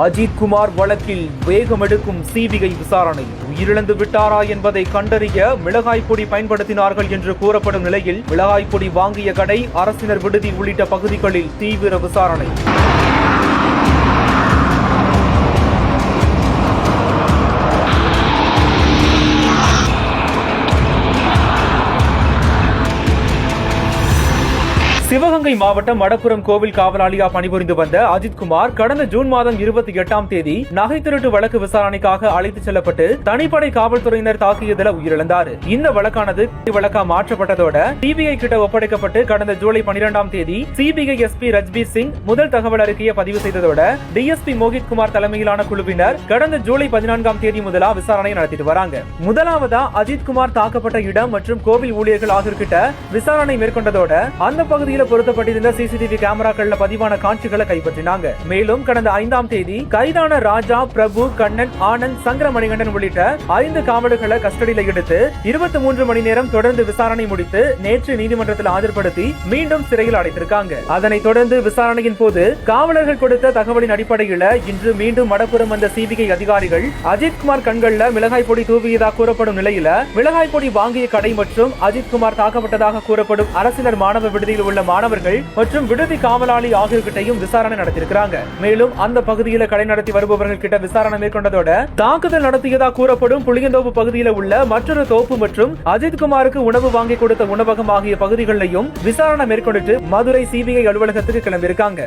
அஜித் குமார் வழக்கில் வேகமெடுக்கும் சிபிஐ விசாரணை. உயிரிழந்து விட்டாரா என்பதை கண்டறிய மிளகாய் பொடி பயன்படுத்தினார்கள் என்று கூறப்படும் நிலையில் மிளகாய் பொடி வாங்கிய கடை அரசினர் விடுதி உள்ளிட்ட பகுதிகளில் தீவிர விசாரணை. சிவகங்கை மாவட்டம் மடப்புரம் கோவில் காவலாளியா பணிபுரிந்து வந்த அஜித்குமார் கடந்த ஜூன் மாதம் இருபத்தி எட்டாம் தேதி நகை திருட்டு வழக்கு விசாரணைக்காக அழைத்துச் செல்லப்பட்டு தனிப்படை காவல்துறையினர் தாக்கியதில் உயிரிழந்தார். இந்த வழக்கானது வழக்கா மாற்றப்பட்டதோட சிபிஐ கிட்ட ஒப்படைக்கப்பட்டு கடந்த ஜூலை பனிரெண்டாம் தேதி சிபிஐ எஸ்பி ரஜ்பீர் சிங் முதல் தகவல் அறிக்கையை பதிவு செய்ததோட டிஎஸ்பி மோகித் குமார் தலைமையிலான குழுவினர் கடந்த ஜூலை பதினான்காம் தேதி முதலா விசாரணை நடத்திட்டு வராங்க. முதலாவதா அஜித்குமார் தாக்கப்பட்ட இடம் மற்றும் கோவில் ஊழியர்கள் ஆகியோர்கிட்ட விசாரணை மேற்கொண்டதோட அந்த பகுதியில் பொருத்தப்பட்டிருந்த சிசிடிவி கேமராக்கள்ல பதிவான காட்சிகளை கைப்பற்றினாங்க. மேலும் கடந்த ஐந்தாம் தேதி கைதான ராஜா பிரபு கண்ணன் ஆனந்த் சங்கரமணிகண்டன் உள்ளிட்ட ஐந்து காவலர்களை கஸ்டடியில எடுத்து இருபத்தி மூன்று மணி நேரம் தொடர்ந்து விசாரணை முடித்து நேற்று நீதிமன்றத்தில் ஆஜர்படுத்தி மீண்டும் சிறையில் அடைத்திருக்காங்க. அதனைத் தொடர்ந்து விசாரணையின் போது காவலர்கள் கொடுத்த தகவலின் அடிப்படையில் இன்று மீண்டும் மடப்புறம் வந்த சிபிஐ அதிகாரிகள் அஜித்குமார் கண்கள்ல மிளகாய் பொடி தூவியதாக கூறப்படும் நிலையில மிளகாய் பொடி வாங்கிய கடை மற்றும் அஜித்குமார் தாக்கப்பட்டதாக கூறப்படும் அரசினர் மாணவ விடுதியில் உள்ள மாணவர்கள் மற்றும் விடுதி காவலாளி ஆகியோர்கிட்டையும் விசாரணை நடத்தியிருக்கிறாங்க. மேலும் அந்த பகுதியில் கடை நடத்தி வருபவர்கள் கிட்ட விசாரணை மேற்கொண்டதோட தாக்குதல் நடத்தியதா கூறப்படும் புளியந்தோப்பு பகுதியில் உள்ள மற்றொரு தோப்பு மற்றும் அஜித்குமாருக்கு உணவு வாங்கி கொடுத்த உணவகம் ஆகிய பகுதிகளிலையும் விசாரணை மேற்கொண்டுட்டு மதுரை சிபிஐ அலுவலகத்துக்கு கிளம்பியிருக்காங்க.